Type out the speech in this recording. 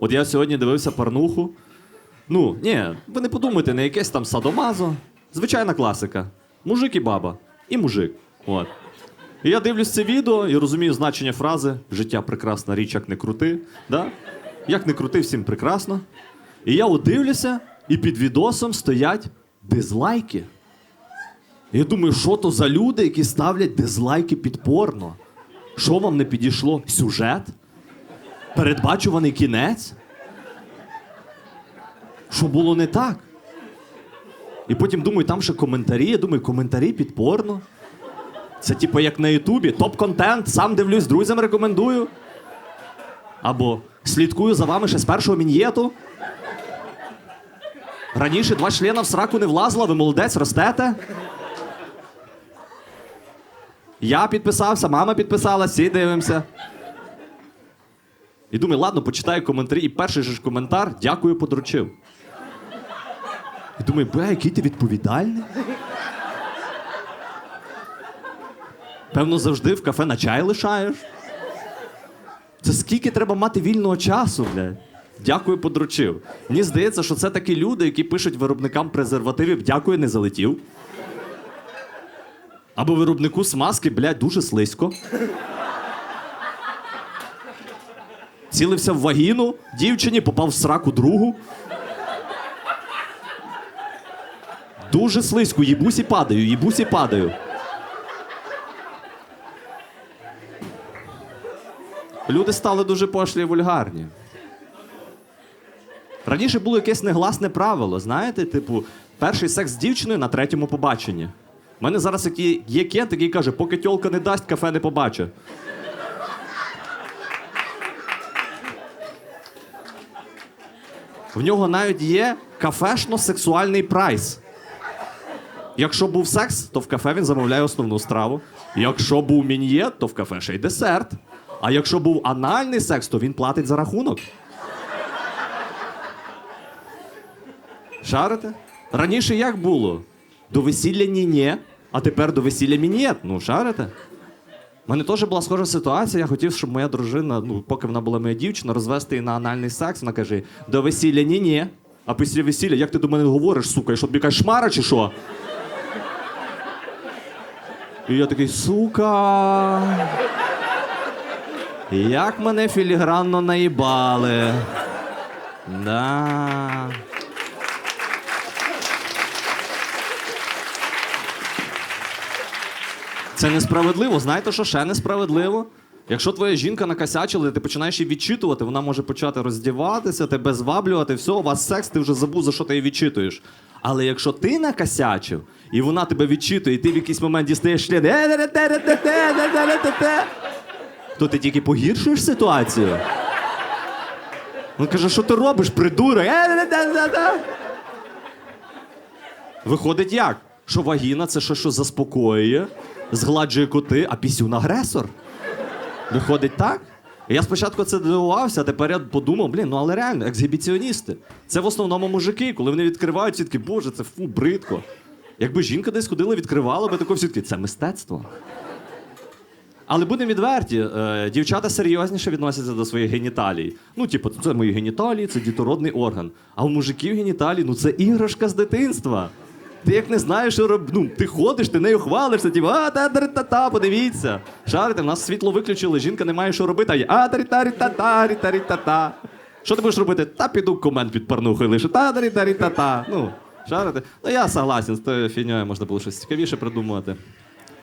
От я сьогодні дивився порнуху. Ну, ні, ви не подумайте, не якесь там садомазо. Звичайна класика. Мужик і баба. І мужик. От. І я дивлюсь це відео і розумію значення фрази Життя прекрасна річ, як не крути. Да? Як не крути, всім прекрасно. І я от дивлюся, і під відосом стоять дизлайки. І Я думаю, що то за люди, які ставлять дизлайки під порно? Що вам не підійшло? Сюжет? Передбачуваний кінець? Що було не так? І потім думаю, там ще коментарі. Я думаю, коментарі під порно. Це типу як на Ютубі. Топ-контент, сам дивлюсь, друзям рекомендую. Або слідкую за вами ще з першого мін'єту. Раніше два члена в сраку не влазило, ви молодець, ростете. Я підписався, мама підписалась, всі дивимося. І думаю, ладно, почитаю коментарі. І перший же ж коментар дякую, подручив. І думаю, бля, який ти відповідальний. Певно, завжди в кафе на чай лишаєш. Це скільки треба мати вільного часу, блядь? Дякую, подручив. Мені здається, що це такі люди, які пишуть виробникам презервативів дякую, не залетів. Або виробнику смазки, блядь, дуже слизько. Цілився в вагіну, дівчині попав в сраку другу. Дуже слизько, їбусь і падаю, їбусь і падаю. Люди стали дуже пошлі і вульгарні. Раніше було якесь негласне правило, знаєте, типу, перший секс з дівчиною на третьому побаченні. У мене зараз є кент, який каже, поки тьолка не дасть, кафе не побачить. В нього навіть є кафешно-сексуальний прайс. Якщо був секс, то в кафе він замовляє основну страву. Якщо був мін'єт, то в кафе ще й десерт. А якщо був анальний секс, то він платить за рахунок. Шарите? Раніше як було? До весілля ні-ні, а тепер до весілля мін'єт. Ну, шарите? У мене теж була схожа ситуація. Я хотів, щоб моя дружина, ну, поки вона була моя дівчина, розвести її на анальний секс. Вона каже: до весілля ні-ні. А після весілля, як ти до мене говориш, сука, і що тобі якась шмара чи що? І я такий, сука. Як мене філігранно наїбали. Да. Це несправедливо. Знаєте, що ще несправедливо? Якщо твоя жінка накосячила, ти починаєш її відчитувати, вона може почати роздіватися, тебе зваблювати, все, у вас секс, ти вже забув, за що ти її відчитуєш. Але якщо ти накосячив, і вона тебе відчитує, і ти в якийсь момент дістаєш шлін, то ти тільки погіршуєш ситуацію. Він каже, що ти робиш, придурок? Е, Виходить як? Що вагіна це що, що заспокоює, згладжує коти, а пісюн агресор. Виходить так? Я спочатку це дивувався, а тепер я подумав, блін, ну але реально, ексгібіціоністи. Це в основному мужики, коли вони відкривають, всі такі, боже, це фу, бридко. Якби жінка десь ходила, відкривала би тако всі такі, це мистецтво. Але будемо відверті, е, дівчата серйозніше відносяться до своїх геніталій. Ну, типу, це мої геніталії, це дітородний орган. А у мужиків геніталії, ну це іграшка з дитинства. Ти як не знаєш, що роб... ну, ти ходиш, ти нею хвалишся, ті а та та та та подивіться. Шарите, в нас світло виключили, жінка не має що робити, а є а та та та та рі та та Що ти будеш робити? Та піду комент під порнухою лише та та та та та Ну, шарите? Ну я согласен, з тою фіньою можна було щось цікавіше придумувати.